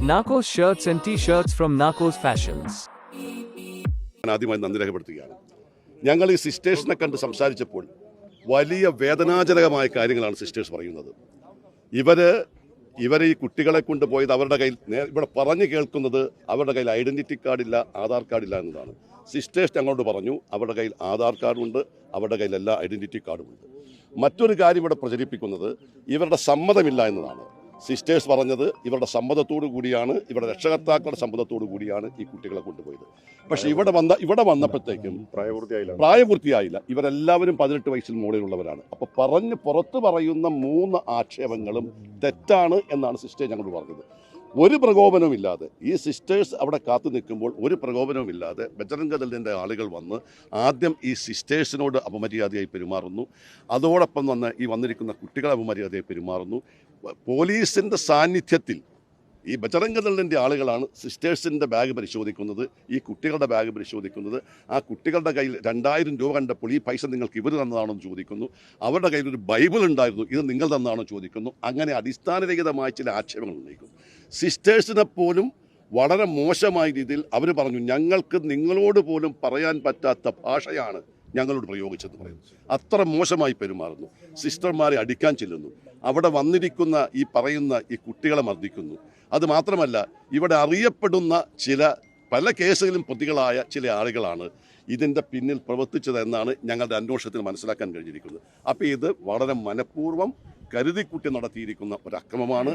Narcos shirts and t-shirts from Narcos Fashions. ഞാൻ ആദ്യമായി നന്ദി രേഖപ്പെടുത്തുകയാണ്. ഞങ്ങൾ ഈ സിസ്റ്റേഴ്സിനെ കണ്ട് സംസാരിച്ചപ്പോൾ വലിയ വേദനാജനകമായ കാര്യങ്ങളാണ് സിസ്റ്റേഴ്സ് പറയുന്നത്. ഇവർ ഇവരെ ഈ കുട്ടികളെ കൊണ്ട് കൊണ്ടുപോയത് അവരുടെ കയ്യിൽ ഇവിടെ പറഞ്ഞു കേൾക്കുന്നത് അവരുടെ കയ്യിൽ ഐഡന്റിറ്റി കാർഡില്ല ആധാർ കാർഡില്ല എന്നതാണ്. സിസ്റ്റേഴ്സ് ഞങ്ങളോട് പറഞ്ഞു അവരുടെ കയ്യിൽ ആധാർ കാർഡുണ്ട് അവരുടെ കയ്യിൽ എല്ലാ ഐഡന്റിറ്റി കാർഡുമുണ്ട് മറ്റൊരു കാര്യം ഇവിടെ പ്രചരിപ്പിക്കുന്നത് ഇവരുടെ സമ്മതമില്ല എന്നതാണ്. സിസ്റ്റേഴ്സ് പറഞ്ഞത് ഇവരുടെ സമ്മതത്തോടു കൂടിയാണ് ഇവരുടെ രക്ഷകർത്താക്കളുടെ സമ്മതത്തോടു കൂടിയാണ് ഈ കുട്ടികളെ കൊണ്ടുപോയത്. പക്ഷെ ഇവിടെ വന്ന ഇവിടെ വന്നപ്പോഴത്തേക്കും പ്രായപൂർത്തിയായില്ല. പ്രായപൂർത്തിയായില്ല. ഇവരെല്ലാവരും പതിനെട്ട് വയസ്സിൽ മുകളിലുള്ളവരാണ്. അപ്പൊ പറഞ്ഞ് പുറത്ത് പറയുന്ന മൂന്ന് ആക്ഷേപങ്ങളും തെറ്റാണ് എന്നാണ് സിസ്റ്റേ ഞങ്ങളോട് പറഞ്ഞത്. ഒരു പ്രകോപനവുമില്ലാതെ ഈ സിസ്റ്റേഴ്സ് അവിടെ കാത്തു നിൽക്കുമ്പോൾ ഒരു പ്രകോപനവുമില്ലാതെ ബജറംഗദലിന്റെ ആളുകൾ വന്ന് ആദ്യം ഈ സിസ്റ്റേഴ്സിനോട് അപമര്യാദയായി പെരുമാറുന്നു. അതോടൊപ്പം വന്ന് ഈ വന്നിരിക്കുന്ന കുട്ടികളെ അപമര്യാദയായി പെരുമാറുന്നു. പോലീസിന്റെ സാന്നിധ്യത്തിൽ ഈ ബജറംഗദളിന്റെ ആളുകളാണ് സിസ്റ്റേഴ്സിന്റെ ബാഗ് പരിശോധിക്കുന്നത് ഈ കുട്ടികളുടെ ബാഗ് പരിശോധിക്കുന്നത്. ആ കുട്ടികളുടെ കയ്യിൽ രണ്ടായിരം രൂപ കണ്ടപ്പോൾ ഈ പൈസ നിങ്ങൾക്ക് ഇവർ തന്നതാണെന്ന് ചോദിക്കുന്നു. അവരുടെ കയ്യിൽ ഒരു ബൈബിൾ ഉണ്ടായിരുന്നു ഇത് നിങ്ങൾ തന്നാണെന്ന് ചോദിക്കുന്നു. അങ്ങനെ അടിസ്ഥാനരഹിതമായ ചില ആക്ഷേപങ്ങൾ ഉന്നയിക്കുന്നു. സിസ്റ്റേഴ്സിനെ പോലും വളരെ മോശമായ രീതിയിൽ അവർ പറഞ്ഞു ഞങ്ങൾക്ക് നിങ്ങളോട് പോലും പറയാൻ പറ്റാത്ത ഭാഷയാണ് ഞങ്ങളോട് പ്രയോഗിച്ചെന്ന് പറയുന്നു. അത്ര മോശമായി പെരുമാറുന്നു. സിസ്റ്റർമാരെ അടിക്കാൻ ചെല്ലുന്നു. അവിടെ വന്നിരിക്കുന്ന ഈ പറയുന്ന ഈ കുട്ടികളെ മർദ്ദിക്കുന്നു. അത് മാത്രമല്ല ഇവിടെ അറിയപ്പെടുന്ന ചില പല കേസുകളിലും പ്രതികളായ ചില ആളുകളാണ് ഇതിന്റെ പിന്നിൽ പ്രവർത്തിച്ചത് എന്നാണ് ഞങ്ങളുടെ അന്വേഷണത്തിൽ മനസ്സിലാക്കാൻ കഴിഞ്ഞിരിക്കുന്നത്. അപ്പോൾ ഇത് വളരെ മനഃപൂർവം കരുതിക്കുട്ടി നടത്തിയിരിക്കുന്ന ഒരു അക്രമമാണ്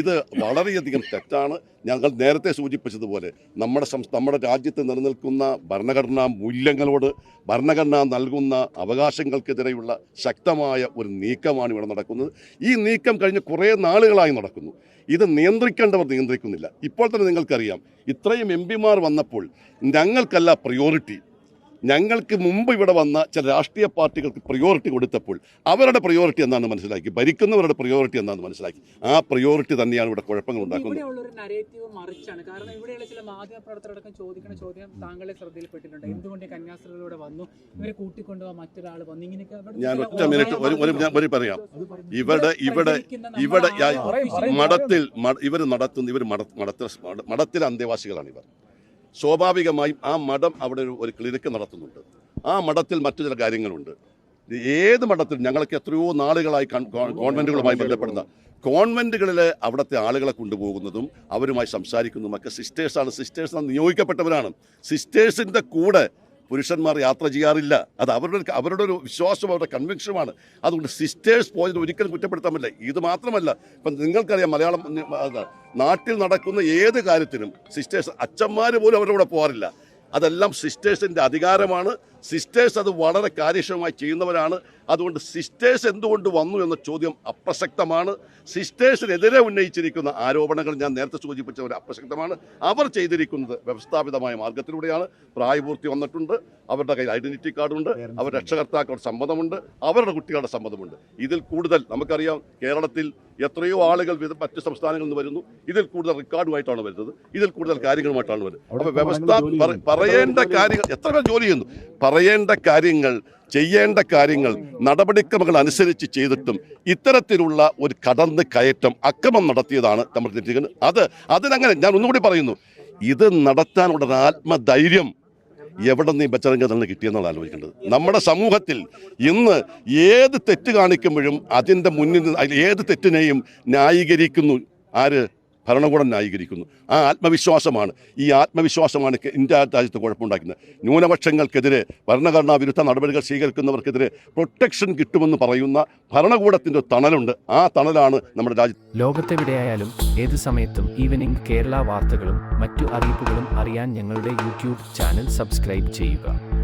ഇത് വളരെയധികം തെറ്റാണ്. ഞങ്ങൾ നേരത്തെ സൂചിപ്പിച്ചതുപോലെ നമ്മുടെ നമ്മുടെ രാജ്യത്ത് നിലനിൽക്കുന്ന ഭരണഘടനാ മൂല്യങ്ങളോട് ഭരണഘടന നൽകുന്ന അവകാശങ്ങൾക്കെതിരെയുള്ള ശക്തമായ ഒരു നീക്കമാണ് ഇവിടെ നടക്കുന്നത്. ഈ നീക്കം കഴിഞ്ഞ് കുറേ നാളുകളായി നടക്കുന്നു. ഇത് നിയന്ത്രിക്കേണ്ടവർ നിയന്ത്രിക്കുന്നില്ല. ഇപ്പോൾ തന്നെ നിങ്ങൾക്കറിയാം ഇത്രയും എം പിമാർ വന്നപ്പോൾ ഞങ്ങൾക്കല്ല പ്രിയോറിറ്റി ഞങ്ങൾക്ക് മുമ്പ് ഇവിടെ വന്ന ചില രാഷ്ട്രീയ പാർട്ടികൾക്ക് പ്രയോറിറ്റി കൊടുത്തപ്പോൾ അവരുടെ പ്രയോറിറ്റി എന്താണെന്ന് മനസ്സിലാക്കി. ഭരിക്കുന്നവരുടെ പ്രയോറിറ്റി എന്താണെന്ന് മനസ്സിലാക്കി. ആ പ്രയോറിറ്റി തന്നെയാണ് ഇവിടെ കുഴപ്പങ്ങൾ ഉണ്ടാക്കുന്നത്. കാരണം ഇവിടെയുള്ള ചില ചോദിക്കുന്ന ചോദ്യം താങ്കളെ ശ്രദ്ധയിൽപ്പെട്ടിട്ടുണ്ട്. എന്തുകൊണ്ട് കന്യാസ്ത്രീകളിലൂടെ വന്നു? ഇവരെ കൂട്ടിക്കൊണ്ടുപോകാൻ മറ്റൊരാൾ വന്നു. ഇങ്ങനെയൊക്കെ ഞാൻ ഒറ്റ മിനിറ്റ് ഒരു പറയാം. ഇവിടെ ഇവിടെ ഇവിടെ മഠത്തിൽ ഇവർ നടത്തുന്ന ഇവർ മഠ മഠത്തിൽ മഠത്തിലെ അന്തേവാസികളാണ് ഇവർ. സ്വാഭാവികമായും ആ മഠം അവിടെ ഒരു ക്ലിനിക്ക് നടത്തുന്നുണ്ട്. ആ മഠത്തിൽ മറ്റു ചില കാര്യങ്ങളുണ്ട്. ഏത് മഠത്തിലും ഞങ്ങൾക്ക് എത്രയോ നാളുകളായി ഗവൺമെന്റുകളുമായി ബന്ധപ്പെടുന്ന കോൺവെന്റുകളിൽ അവിടുത്തെ ആളുകളെ കൊണ്ടുപോകുന്നതും അവരുമായി സംസാരിക്കുന്നതും ഒക്കെ സിസ്റ്റേഴ്സാണ്. സിസ്റ്റേഴ്സ് നിയോഗിക്കപ്പെട്ടവരാണ്. സിസ്റ്റേഴ്സിന്റെ കൂടെ പുരുഷന്മാർ യാത്ര ചെയ്യാറില്ല. അത് അവരുടെ അവരുടെ ഒരു വിശ്വാസം അവരുടെ കൺവിക്ഷനുമാണ് അതുകൊണ്ട് സിസ്റ്റേഴ്സ് പോയത് ഒരിക്കലും കുറ്റപ്പെടുത്താൻ പറ്റില്ല. ഇത് മാത്രമല്ല ഇപ്പം നിങ്ങൾക്കറിയാം മലയാളം നാട്ടിൽ നടക്കുന്ന ഏത് കാര്യത്തിനും സിസ്റ്റേഴ്സ് അച്ഛന്മാർ പോലും അവരുടെ കൂടെ പോകാറില്ല. അതെല്ലാം സിസ്റ്റേഴ്സിന്റെ അധികാരമാണ്. സിസ്റ്റേഴ്സ് അത് വളരെ കാര്യക്ഷമമായി ചെയ്യുന്നവരാണ്. അതുകൊണ്ട് സിസ്റ്റേഴ്സ് എന്തുകൊണ്ട് വന്നു എന്ന ചോദ്യം അപ്രസക്തമാണ്. സിസ്റ്റേഴ്സിനെതിരെ ഉന്നയിച്ചിരിക്കുന്ന ആരോപണങ്ങൾ ഞാൻ നേരത്തെ സൂചിപ്പിച്ചവർ അപ്രസക്തമാണ്. അവർ ചെയ്തിരിക്കുന്നത് വ്യവസ്ഥാപിതമായ മാർഗത്തിലൂടെയാണ് പ്രായപൂർത്തി വന്നിട്ടുണ്ട്. അവരുടെ കയ്യിൽ ഐഡന്റിറ്റി കാർഡുണ്ട് അവർ രക്ഷകർത്താക്കളുടെ സമ്മതമുണ്ട്. അവരുടെ കുട്ടികളുടെ സമ്മതമുണ്ട്. ഇതിൽ കൂടുതൽ നമുക്കറിയാം കേരളത്തിൽ എത്രയോ ആളുകൾ മറ്റ് സംസ്ഥാനങ്ങളിൽ നിന്ന് വരുന്നു. ഇതിൽ കൂടുതൽ റെക്കോർഡുമായിട്ടാണ് വരുന്നത്. ഇതിൽ കൂടുതൽ കാര്യങ്ങളുമായിട്ടാണ് വരുന്നത്. അപ്പോൾ വ്യവസ്ഥ പറ- പറയേണ്ട കാര്യങ്ങൾ എത്ര പേർ ജോലി ചെയ്യുന്നു? പറയേണ്ട കാര്യങ്ങൾ ചെയ്യേണ്ട കാര്യങ്ങൾ നടപടിക്രമങ്ങൾ അനുസരിച്ച് ചെയ്തിട്ടും ഇത്തരത്തിലുള്ള ഒരു കടന്ന് കയറ്റം അക്രമം നടത്തിയതാണ് നമ്മൾ തെറ്റിക്കുന്നത് അത് അതിനങ്ങനെ ഞാൻ ഒന്നുകൂടി പറയുന്നു. ഇത് നടത്താനുള്ള ഒരു ആത്മധൈര്യം എവിടെ നിന്ന് നിന്ന് കിട്ടിയെന്നാണ് ആലോചിക്കേണ്ടത്. നമ്മുടെ സമൂഹത്തിൽ ഇന്ന് ഏത് തെറ്റ് കാണിക്കുമ്പോഴും അതിന്റെ മുന്നിൽ ഏത് തെറ്റിനെയും ന്യായീകരിക്കുന്നു. ആര്? ഭരണകൂടം ന്യായീകരിക്കുന്നു. ആ ആത്മവിശ്വാസമാണ്. ഈ ആത്മവിശ്വാസമാണ് ഇന്ത്യ രാജ്യത്ത് കുഴപ്പമുണ്ടാക്കുന്നത്. ന്യൂനപക്ഷങ്ങൾക്കെതിരെ ഭരണഘടനാ വിരുദ്ധ നടപടികൾ സ്വീകരിക്കുന്നവർക്കെതിരെ പ്രൊട്ടക്ഷൻ കിട്ടുമെന്ന് പറയുന്ന ഭരണകൂടത്തിന്റെ തണലുണ്ട്. ആ തണലാണ് നമ്മുടെ രാജ്യത്ത് ലോകത്തെവിടെയായാലും ഏത് സമയത്തും ഈവനിംഗ് കേരള വാർത്തകളും മറ്റു അറിയിപ്പുകളും അറിയാൻ ഞങ്ങളുടെ യൂട്യൂബ് ചാനൽ സബ്സ്ക്രൈബ് ചെയ്യുക.